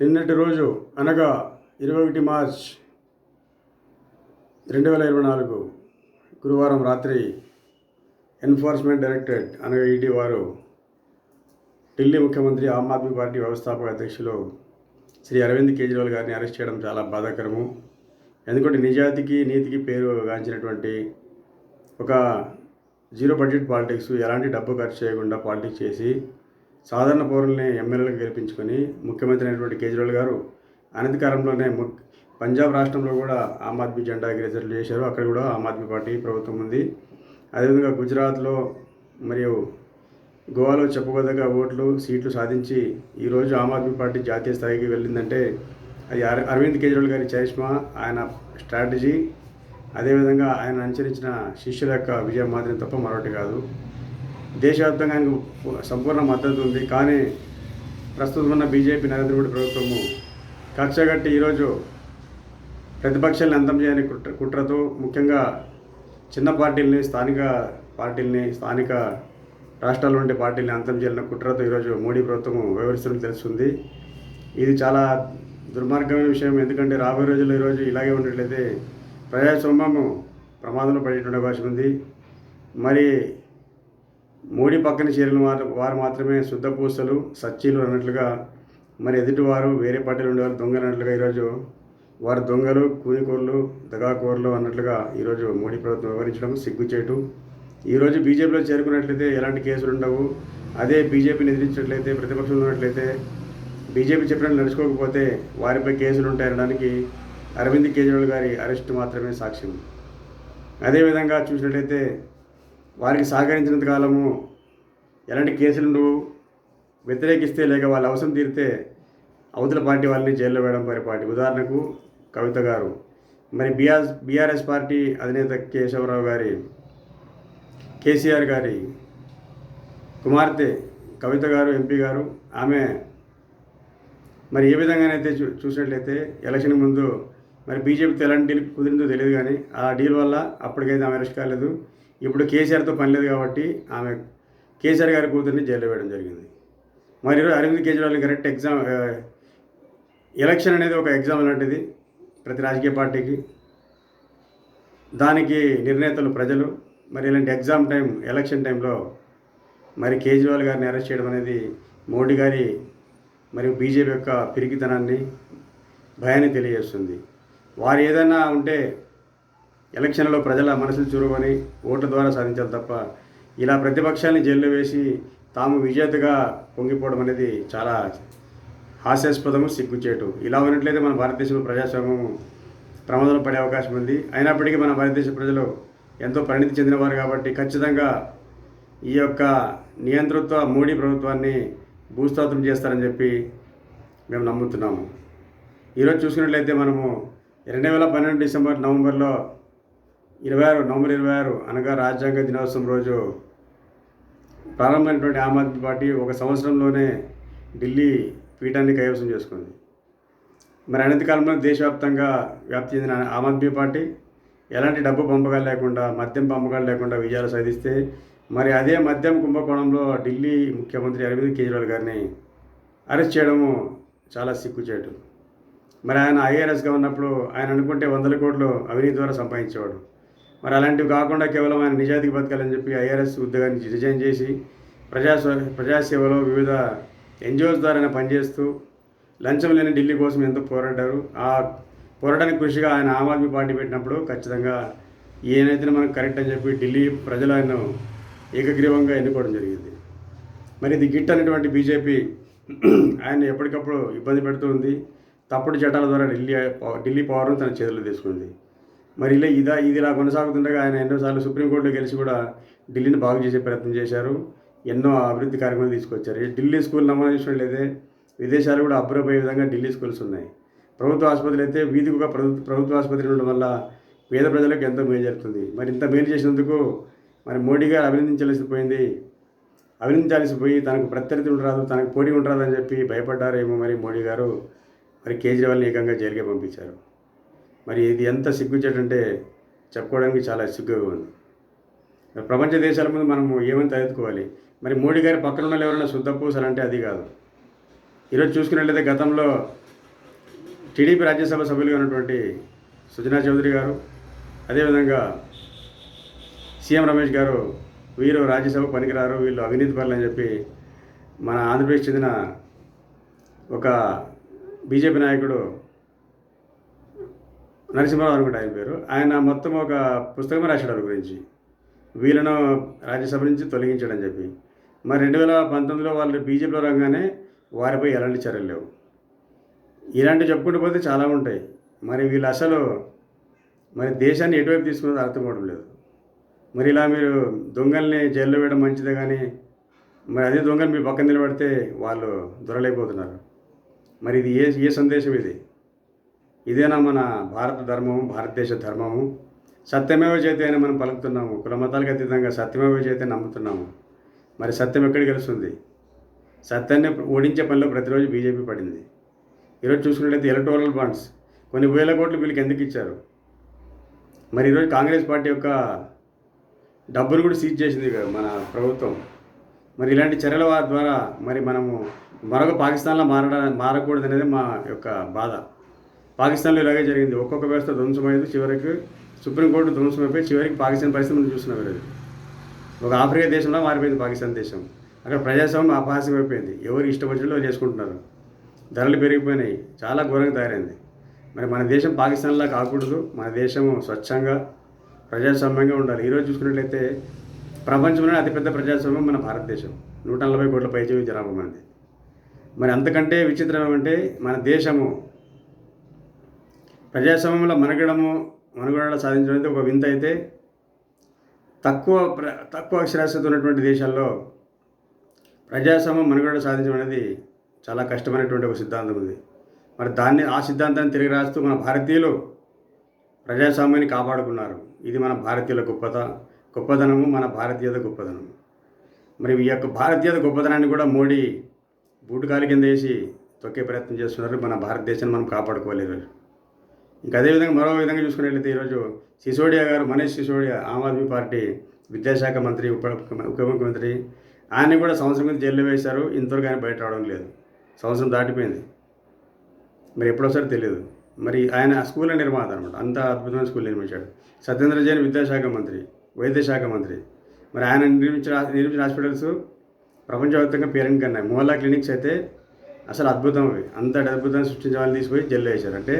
నిన్నటి రోజు అనగా ఇరవై ఒకటి మార్చ్ రెండు వేల ఇరవై నాలుగు గురువారం రాత్రి ఎన్ఫోర్స్మెంట్ డైరెక్టరేట్ అనగా ఈడీ వారు ఢిల్లీ ముఖ్యమంత్రి ఆమ్ ఆద్మీ పార్టీ వ్యవస్థాపక అధ్యక్షులు శ్రీ అరవింద్ కేజ్రీవాల్ గారిని అరెస్ట్ చేయడం చాలా బాధాకరము. ఎందుకంటే నిజాయితీకి నీతికి పేరు గాంచినటువంటి ఒక జీరో బడ్జెట్ పాలిటిక్స్ ఎలాంటి డబ్బు ఖర్చు చేయకుండా పాలిటిక్స్ చేసి సాధారణ పౌరుల్ని ఎమ్మెల్యేలకు గెలిపించుకొని ముఖ్యమంత్రి అయినటువంటి కేజ్రీవాల్ గారు అనంతకాలంలోనే ము పంజాబ్ రాష్ట్రంలో కూడా ఆమ్ ఆద్మీ జెండా ఎగిరేసట్లు చేశారు. అక్కడ కూడా ఆమ్ ఆద్మీ పార్టీ ప్రభుత్వం ఉంది. అదేవిధంగా గుజరాత్లో మరియు గోవాలో చెప్పుకోదగ్గ ఓట్లు సీట్లు సాధించి ఈరోజు ఆమ్ ఆద్మీ పార్టీ జాతీయ స్థాయికి వెళ్ళిందంటే అది అర అరవింద్ కేజ్రీవాల్ గారి చరిష్మా ఆయన స్ట్రాటజీ అదేవిధంగా ఆయన అనుసరించిన శిష్యుల యొక్క విజయం మాత్రం తప్ప మరొకటి కాదు. దేశవ్యాప్తంగా ఆయనకు సంపూర్ణ మద్దతు ఉంది. కానీ ప్రస్తుతం ఉన్న బీజేపీ నరేంద్ర మోడీ ప్రభుత్వము కక్షగట్టి ఈరోజు ప్రతిపక్షాలను అంతం చేయని కుట్ర కుట్రతో ముఖ్యంగా చిన్న పార్టీలని స్థానిక పార్టీలని స్థానిక రాష్ట్రాల్లో ఉండే పార్టీలని అంతం చేయాలన్న కుట్రతో ఈరోజు మోడీ ప్రభుత్వం వ్యవహరిస్తున్నట్టు తెలుస్తుంది. ఇది చాలా దుర్మార్గమైన విషయం. ఎందుకంటే రాబోయే రోజుల్లో ఈరోజు ఇలాగే ఉన్నట్లయితే ప్రజాస్వామ్యము ప్రమాదంలో పడేటువంటి అవకాశం ఉంది. మరి మోడీ పక్కన చేరిన వారు వారు మాత్రమే శుద్ధ పూసలు సచ్చీలు అన్నట్లుగా మరి ఎదుటివారు వేరే పార్టీలు ఉండేవారు దొంగలు అన్నట్లుగా ఈరోజు వారు దొంగలు కూనికూరలు దగాకూరలు అన్నట్లుగా ఈరోజు మోడీ ప్రభుత్వం వివరించడం సిగ్గుచేటు. ఈరోజు బీజేపీలో చేరుకున్నట్లయితే ఎలాంటి కేసులు ఉండవు. అదే బీజేపీని ఎదిరించినట్లయితే ప్రతిపక్షం ఉన్నట్లయితే బీజేపీ చెప్పినట్టు నడుచుకోకపోతే వారిపై కేసులు ఉంటాయనడానికి అరవింద్ కేజ్రీవాల్ గారి అరెస్ట్ మాత్రమే సాక్ష్యం. అదేవిధంగా చూసినట్లయితే వారికి సహకరించినంత కాలము ఎలాంటి కేసులను వ్యతిరేకిస్తే లేక వాళ్ళ అవసరం తీరితే అవతల పార్టీ వాళ్ళని జైల్లో వేయడం పరిపాటి. ఉదాహరణకు కవిత గారు. మరి బీఆర్ బీఆర్ఎస్ పార్టీ అధినేత కేశవరావు గారి కేసీఆర్ గారి కుమార్తె కవిత గారు ఎంపీ గారు ఆమె మరి ఏ విధంగానైతే చూ చూసినట్లయితే ఎలక్షన్ ముందు మరి బీజేపీతో ఎలాంటి డీల్ కుదిరిందో తెలియదు కానీ ఆ డీల్ వల్ల అప్పటికైతే ఆమె అరెస్ట్ కాలేదు. ఇప్పుడు కేసీఆర్తో పని లేదు కాబట్టి ఆమె కేసీఆర్ గారి కూతుర్ని జైల్లో వేయడం జరిగింది. మరి Arvind Kejriwal correct exam election అనేది ఒక ఎగ్జామ్ లాంటిది ప్రతి రాజకీయ పార్టీకి. దానికి నిర్ణేతలు ప్రజలు. మరి ఇలాంటి ఎగ్జామ్ టైం ఎలక్షన్ టైంలో మరి కేజ్రీవాల్ గారిని అరెస్ట్ చేయడం అనేది మోడీ గారి మరియు బీజేపీ యొక్క పిరికితనాన్ని భయాన్ని తెలియజేస్తుంది. వారు ఏదైనా ఉంటే ఎలక్షన్లో ప్రజల మనసులు చురువని ఓట్ల ద్వారా సాధించాలి తప్ప ఇలా ప్రతిపక్షాన్ని జైల్లో వేసి తాము విజేతగా పొంగిపోవడం అనేది చాలా హాస్యాస్పదము సిగ్గుచేటు. ఇలా ఉన్నట్లయితే మన భారతదేశంలో ప్రజాస్వామ్యం ప్రమాదంలో పడే అవకాశం ఉంది. అయినప్పటికీ మన భారతదేశ ప్రజలు ఎంతో పరిణితి చెందినవారు కాబట్టి ఖచ్చితంగా ఈ యొక్క నియంతృత్వ మోడీ ప్రభుత్వాన్ని భూస్థాపితం చేస్తారని చెప్పి మేము నమ్ముతున్నాము. ఈరోజు చూసుకున్నట్లయితే మనము రెండు వేల పన్నెండు డిసెంబర్ నవంబర్లో ఇరవై ఆరు నవంబర్ ఇరవై ఆరు అనగా రాజ్యాంగ దినోత్సవం రోజు ప్రారంభమైనటువంటి ఆమ్ ఆద్మీ పార్టీ ఒక సంవత్సరంలోనే ఢిల్లీ పీఠాన్ని కైవసం చేసుకుంది. మరి అనంతకాలంలో దేశవ్యాప్తంగా వ్యాప్తి చెందిన ఆమ్ ఆద్మీ పార్టీ ఎలాంటి డబ్బు పంపకాలు లేకుండా మద్యం పంపకాలు లేకుండా విజయాలు సాధిస్తే మరి అదే మద్యం కుంభకోణంలో ఢిల్లీ ముఖ్యమంత్రి అరవింద్ కేజ్రీవాల్ గారిని అరెస్ట్ చేయడము చాలా సిగ్గుచేటు. మరి ఆయన ఐఆర్ఎస్గా ఉన్నప్పుడు ఆయన అనుకుంటే వందల కోట్లు అవినీతి ద్వారా సంపాదించేవాడు. మరి అలాంటివి కాకుండా కేవలం ఆయన నిజాతికి బతకాలని చెప్పి ఐఆర్ఎస్ ఉద్యోగాన్ని రిజైన్ చేసి ప్రజాస్వా ప్రజాసేవలో వివిధ ఎన్జిఓస్ ద్వారా పనిచేస్తూ లంచం లేని ఢిల్లీ కోసం ఎంతో పోరాడారు. ఆ పోరాటానికి కృషిగా ఆయన ఆమ్ ఆద్మీ పార్టీ పెట్టినప్పుడు ఖచ్చితంగా ఏనైతే మనకు కరెక్ట్ అని చెప్పి ఢిల్లీ ప్రజలు ఆయన ఏకగ్రీవంగా ఎన్నుకోవడం జరిగింది. మరి ఇది గిట్ అనేటువంటి బీజేపీ ఆయన ఎప్పటికప్పుడు ఇబ్బంది పెడుతూ ఉంది. తప్పుడు చట్టాల ద్వారా ఢిల్లీ ఢిల్లీ పవర్ను తన చేతుల్లో తీసుకుంది. మరి ఇలా ఇదా ఇది ఇలా కొనసాగుతుండగా ఆయన ఎన్నోసార్లు సుప్రీంకోర్టులో గెలిచి కూడా ఢిల్లీని బాగు చేసే ప్రయత్నం చేశారు. ఎన్నో అభివృద్ధి కార్యక్రమాలు తీసుకొచ్చారు. ఢిల్లీ స్కూల్ నమోదు చేసినట్లయితే విదేశాలు కూడా అబ్బురపోయే విధంగా ఢిల్లీ స్కూల్స్ ఉన్నాయి. ప్రభుత్వ ఆసుపత్రులు అయితే వీధికి ఒక ప్రభుత్వ ప్రభుత్వ ఆసుపత్రి ఉండడం వల్ల పేద ప్రజలకు ఎంతో మేలు జరుగుతుంది. మరి ఇంత మేలు చేసినందుకు మరి మోడీ గారు అభినందించాల్సిపోయింది అభినందించాల్సి పోయి తనకు ప్రత్యర్థి ఉండరాదు తనకు పోటీ ఉండరాదని చెప్పి భయపడ్డారేమో మరి మోడీ గారు. మరి కేజ్రీవాల్ని ఏకంగా జైలుకే పంపించారు. మరి ఇది ఎంత సిగ్గుచేటంటే చెప్పుకోవడానికి చాలా సిగ్గుగా ఉంది. మరి ప్రపంచ దేశాల ముందు మనము ఏమని తలెత్తుకోవాలి? మరి మోడీ గారి పక్కన ఉన్న ఎవరైనా శుద్ధ అంటే అది కాదు. ఈరోజు చూసుకున్నట్లయితే గతంలో టీడీపీ రాజ్యసభ సభ్యులుగా ఉన్నటువంటి సుజనా చౌదరి గారు అదేవిధంగా సీఎం రమేష్ గారు వీరు రాజ్యసభ పనికిరారు వీళ్ళు అవినీతి పనులు అని చెప్పి మన ఆంధ్రప్రదేశ్ చెందిన ఒక బీజేపీ నాయకుడు నరసింహారావు అనుకుంటే ఆయన పేరు. ఆయన మొత్తం ఒక పుస్తకం రాశాడు వారి గురించి. వీళ్ళను రాజ్యసభ నుంచి తొలగించాడని చెప్పి. మరి రెండు వేల పంతొమ్మిదిలో వాళ్ళు బీజేపీలో రాగానే వారిపై ఎలాంటి చర్యలు లేవు. ఇలాంటివి చెప్పుకుంటూ పోతే చాలా ఉంటాయి. మరి వీళ్ళు అసలు మరి దేశాన్ని ఎటువైపు తీసుకున్నది అర్థం కావడం లేదు. మరి ఇలా మీరు దొంగల్ని జైల్లో వేయడం మంచిదే కానీ మరి అదే దొంగలు మీ పక్కన నిలబడితే వాళ్ళు దొరలేకపోతున్నారు. మరి ఇది ఏ ఏ సందేశం ఇది? ఇదేనా మన భారత ధర్మము భారతదేశ ధర్మము? సత్యమేవ చేతి అని మనం పలుకుతున్నాము. కులమతాలకు అతీతంగా సత్యమేవ చేతి నమ్ముతున్నాము. మరి సత్యం ఎక్కడ గెలుస్తుంది? సత్యాన్ని ఓడించే పనిలో ప్రతిరోజు బీజేపీ పడింది. ఈరోజు చూసుకున్నట్లయితే ఎలక్టోరల్ బాండ్స్ కొన్ని వేల కోట్లు వీళ్ళకి ఎందుకు ఇచ్చారు? మరి ఈరోజు కాంగ్రెస్ పార్టీ యొక్క డబ్బును కూడా సీజ్ చేసింది కదా మన ప్రభుత్వం. మరి ఇలాంటి చర్యల ద్వారా మరి మనము మరొక పాకిస్తాన్లో మారడ మారకూడదు అనేది మా యొక్క బాధ. పాకిస్తాన్లో ఇలాగే జరిగింది. ఒక్కొక్క వ్యవస్థ ధ్వంసమైంది చివరికి. సుప్రీంకోర్టు ధ్వంసమైపోయి చివరికి పాకిస్తాన్ పరిస్థితి మనం చూస్తున్నాం ఈరోజు ఒక ఆఫ్రికా దేశంలో మారిపోయింది పాకిస్తాన్ దేశం. అక్కడ ప్రజాస్వామ్యం అపహాస్యం అయిపోయింది ఎవరు ఇష్టం వచ్చినట్లు చేసుకుంటున్నారు. ధరలు పెరిగిపోయినాయి. చాలా ఘోరంగా తయారైంది. మరి మన దేశం పాకిస్తాన్లా కాకూడదు. మన దేశం స్వచ్ఛంగా ప్రజాస్వామ్యంగా ఉండాలి. ఈరోజు చూసుకున్నట్లయితే ప్రపంచంలోనే అతిపెద్ద ప్రజాస్వామ్యం మన భారతదేశం. నూట నలభై కోట్ల పైచేవి జనాభా మనది. మరి అంతకంటే విచిత్రం ఏమంటే మన దేశము. ప్రజాస్వామ్యంలో మనగడము మనుగడ సాధించడం అనేది ఒక వింత అయితే తక్కువ ప్ర తక్కువ అక్షరాస్యత ఉన్నటువంటి దేశాల్లో ప్రజాస్వామ్యం మనుగడ సాధించడం అనేది చాలా కష్టమైనటువంటి ఒక సిద్ధాంతం ఉంది. మరి దాన్ని ఆ సిద్ధాంతాన్ని తిరిగి రాస్తూ మన భారతీయులు ప్రజాస్వామ్యాన్ని కాపాడుకున్నారు. ఇది మన భారతీయుల గొప్పత. గొప్పదనము మన భారతీయత గొప్పదనము. మరి ఈ యొక్క భారతీయత గొప్పదనాన్ని కూడా మోడీ బూటుకాలి కింద వేసి తొక్కే ప్రయత్నం చేస్తున్నారు. మన భారతదేశాన్ని మనం కాపాడుకోవాలి ఈరోజు ఇంకా అదేవిధంగా మరో విధంగా చూసుకున్నట్లయితే ఈరోజు సిసోడియా గారు మనీష్ సిసోడియా ఆమ్ ఆద్మీ పార్టీ విద్యాశాఖ మంత్రి ఉప ఉప ముఖ్యమంత్రి ఆయన కూడా సంవత్సరం కింద జైల్లో వేశారు. ఇంతవరకు ఆయన బయట రావడం లేదు. సంవత్సరం దాటిపోయింది. మరి ఎప్పుడోసారి తెలియదు మరి ఆయన స్కూల్ నిర్మాత అనమాట అంత అద్భుతమైన స్కూల్ నిర్మించాడు. సత్యేంద్ర జైన్ విద్యాశాఖ మంత్రి. వైద్య శాఖ మంత్రి. మరి ఆయన నిర్మించిన నిర్మించిన హాస్పిటల్స్ ప్రపంచవ్యాప్తంగా పేరెంట్ కన్నాయి. మోహల్లా క్లినిక్స్ అయితే అసలు అద్భుతం అవి. అంతటి అద్భుతం సృష్టించే వాళ్ళని తీసుకుపోయి జైల్లో వేశారు. అంటే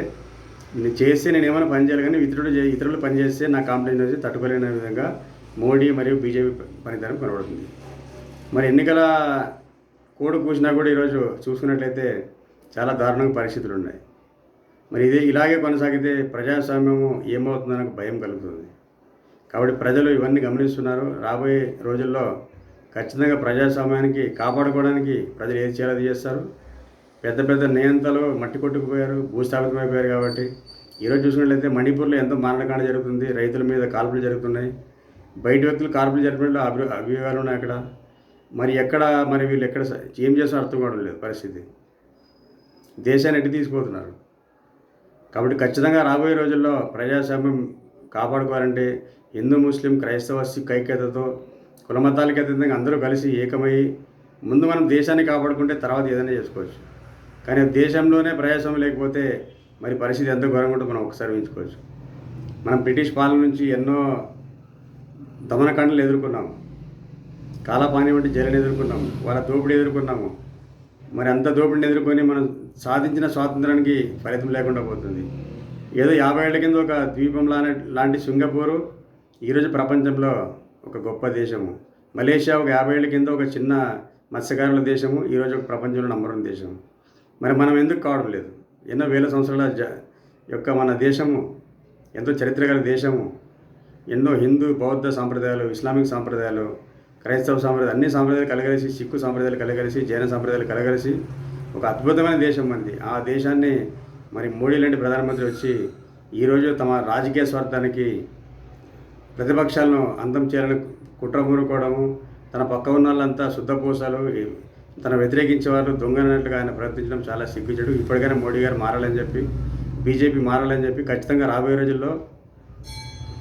నేను చేస్తే నేను ఏమైనా పని చేయాలి కానీ ఇతరుడు ఇతరులు పనిచేస్తే నా కాంప్లైంట్ వచ్చి తట్టుకోలేని విధంగా మోడీ మరియు బీజేపీ పనితనం కనబడుతుంది. మరి ఎన్నికల కోడు కూసినా కూడా ఈరోజు చూసుకున్నట్లయితే చాలా దారుణంగా పరిస్థితులు ఉన్నాయి. మరి ఇదే ఇలాగే కొనసాగితే ప్రజాస్వామ్యము ఏమవుతుందో నాకు భయం కలుగుతుంది. కాబట్టి ప్రజలు ఇవన్నీ గమనిస్తున్నారు. రాబోయే రోజుల్లో ఖచ్చితంగా ప్రజాస్వామ్యానికి కాపాడుకోవడానికి ప్రజలు ఏది చేయాలో చేస్తారు. పెద్ద పెద్ద నియంతలు మట్టి కొట్టుకుపోయారు భూస్థాపితమైపోయారు కాబట్టి. ఈరోజు చూసినట్లయితే మణిపూర్లో ఎంతో మారణకాండ జరుగుతుంది. రైతుల మీద కాల్పులు జరుగుతున్నాయి. బయట వ్యక్తులు కాల్పులు జరిపినట్లు అభి అభియోగాలు ఉన్నాయి అక్కడ. మరి ఎక్కడ మరి వీళ్ళు ఎక్కడ ఏం చేస్తారో అర్థం కావడం లేదు పరిస్థితి. దేశాన్ని ఎట్టి తీసుకుపోతున్నారు కాబట్టి ఖచ్చితంగా రాబోయే రోజుల్లో ప్రజాస్వామ్యం కాపాడుకోవాలంటే హిందూ ముస్లిం క్రైస్తవ సిక్ ఐక్యతతో కుల మతాలకు అతీతంగా అందరూ కలిసి ఏకమై ముందు మనం దేశాన్ని కాపాడుకుంటే తర్వాత ఏదైనా చేసుకోవచ్చు. కానీ దేశంలోనే ప్రయాసం లేకపోతే మరి పరిస్థితి ఎంత ఘోరంగా ఉంటుందో మనం ఒకసారి ఉంచుకోవచ్చు మనం బ్రిటిష్ పాలన నుంచి ఎన్నో దమనకాండలు ఎదుర్కొన్నాము. కాలపాని వంటి జైలను ఎదుర్కొన్నాము. వాళ్ళ దోపిడీ ఎదుర్కొన్నాము. మరి అంత దోపిడిని ఎదుర్కొని మనం సాధించిన స్వాతంత్రానికి ఫలితం లేకుండా పోతుంది. ఏదో యాభై ఏళ్ళ కింద ఒక ద్వీపం లానే లాంటి సింగపూరు ఈరోజు ప్రపంచంలో ఒక గొప్ప దేశము. మలేషియా ఒక యాభై ఏళ్ళ కింద ఒక చిన్న మత్స్యకారుల దేశము ఈరోజు ఒక ప్రపంచంలో నంబర్ వన్ దేశం మరి మనం ఎందుకు కావడం లేదు? ఎన్నో వేల సంవత్సరాల జ యొక్క మన దేశము ఎంతో చరిత్ర గల దేశము. ఎన్నో హిందూ బౌద్ధ సాంప్రదాయాలు ఇస్లామిక్ సాంప్రదాయాలు క్రైస్తవ సాంప్రదాయాలు అన్ని సాంప్రదాయాలు కలగలిసి సిక్కు సాంప్రదాయాలు కలగలిసి జైన సాంప్రదాయాలు కలగలిసి ఒక అద్భుతమైన దేశం మనది ఆ దేశాన్ని మరి మోడీ లాంటి ప్రధానమంత్రి వచ్చి ఈరోజు తమ రాజకీయ స్వార్థానికి ప్రతిపక్షాలను అంతం చేయాలని కుట్ర పూనుకోవడము తన పక్క ఉన్న వాళ్ళంతా శుద్ధపూసాలు తన వ్యతిరేకించే వాళ్ళు దొంగనట్లుగా ఆయన ప్రవర్తించడం చాలా సిగ్గుచడు ఇప్పటికైనా మోడీ గారు మారాలని చెప్పి బీజేపీ మారాలని చెప్పి ఖచ్చితంగా రాబోయే రోజుల్లో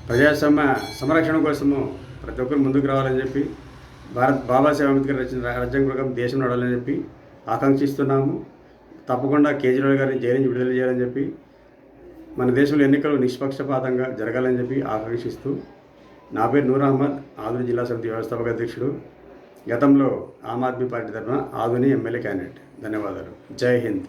ప్రజాస్వామ్య సంరక్షణ కోసము ప్రతి ఒక్కరు ముందుకు రావాలని చెప్పి భారత్ బాబాసాహెబ్ అంబేద్కర్ రచించిన రాజ్యాంగ ప్రకారం దేశం నడవాలని చెప్పి ఆకాంక్షిస్తున్నాము. తప్పకుండా కేజ్రీవాల్ గారిని జైలు నుంచి విడుదల చేయాలని చెప్పి మన దేశంలో ఎన్నికలు నిష్పక్షపాతంగా జరగాలని చెప్పి ఆకాంక్షిస్తూ నా పేరు నూర్ అహ్మద్ ఆధుని జిల్లా సమితి వ్యవస్థాపక అధ్యక్షుడు. గతంలో ఆమ్ ఆద్మీ పార్టీ తరఫున ఆధుని ఎమ్మెల్యే క్యాండిడేట్. ధన్యవాదాలు. జై హింద్.